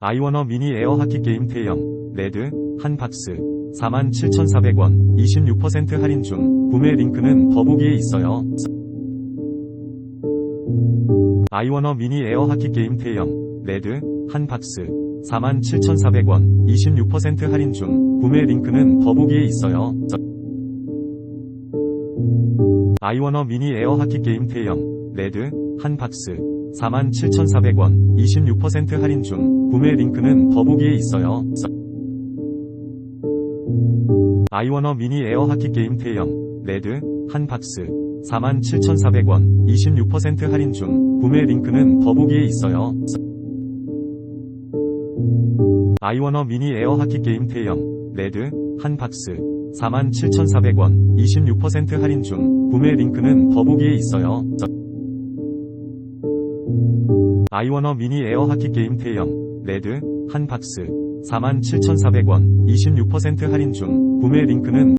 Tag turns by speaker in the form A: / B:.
A: 아이워너 미니 에어 하키 게임 K형 레드 한 박스 47,400원 26% 할인 중 구매 링크는 더보기에 있어요. 아이워너 미니 에어 하키 게임 K형 레드 한 박스 47,400원 26% 할인 중 구매 링크는 더보기에 있어요. 아이워너 미니 에어 하키 게임 K형 레드 한 박스 47,400원 26% 할인 중 구매 링크는 더보기에 있어요. 아이워너 미니 에어 하키 게임 K형 레드 한 박스 47,400원 26% 할인 중 구매 링크는 더보기에 있어요. 아이워너 미니 에어 하키 게임 K형 레드 한 박스 47,400원 26% 할인 중 구매 링크는 더보기에 있어요. 아이워너 미니 에어 하키 게임 K형 레드 한 박스 47,400원 26% 할인 중 구매 링크는